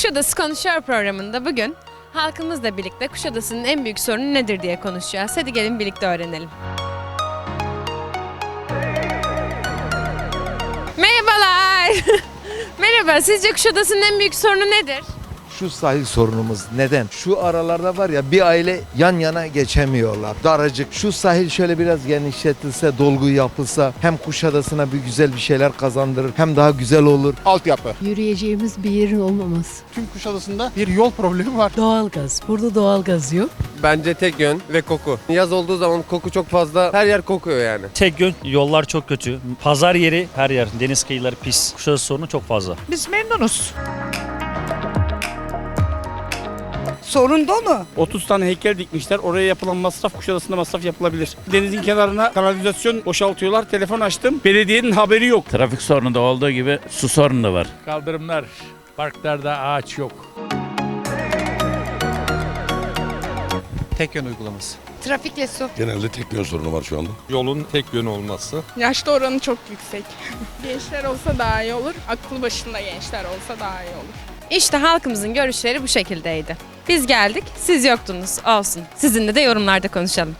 Kuşadası Konuşuyor programında bugün halkımızla birlikte Kuşadası'nın en büyük sorunu nedir diye konuşacağız. Hadi gelin birlikte öğrenelim. Merhabalar. Merhaba, sizce Kuşadası'nın en büyük sorunu nedir? Şu sahil sorunumuz neden? Şu aralarda var ya bir aile yan yana geçemiyorlar. Daracık. Şu sahil şöyle biraz genişletilse, dolgu yapılsa hem Kuşadası'na bir güzel bir şeyler kazandırır hem daha güzel olur. altyapı. Yürüyeceğimiz bir yerin olmaması. Tüm Kuşadası'nda bir yol problemi var. Doğalgaz. Burada doğalgaz yok. Bence tek yön ve koku. Yaz olduğu zaman koku çok fazla her yer kokuyor yani. Tek yön yollar çok kötü. Pazar yeri her yer. Deniz kıyıları pis. Kuşadası sorunu çok fazla. Biz memnunuz. Sorun dolu. 30 tane heykel dikmişler. Oraya yapılan masraf Kuşadası'nda masraf yapılabilir. Denizin kenarına kanalizasyon boşaltıyorlar. Telefon açtım. Belediyenin haberi yok. Trafik sorunu da olduğu gibi su sorunu da var. Kaldırımlar, parklarda ağaç yok. Tek yön uygulaması. Trafikle su. Genelde tek yön sorunu var şu anda. Yolun tek yönü olması. Yaşlı oranı çok yüksek. Gençler olsa daha iyi olur. Aklı başında gençler olsa daha iyi olur. İşte halkımızın görüşleri bu şekildeydi. Biz geldik, siz yoktunuz. Olsun. Sizinle de yorumlarda konuşalım.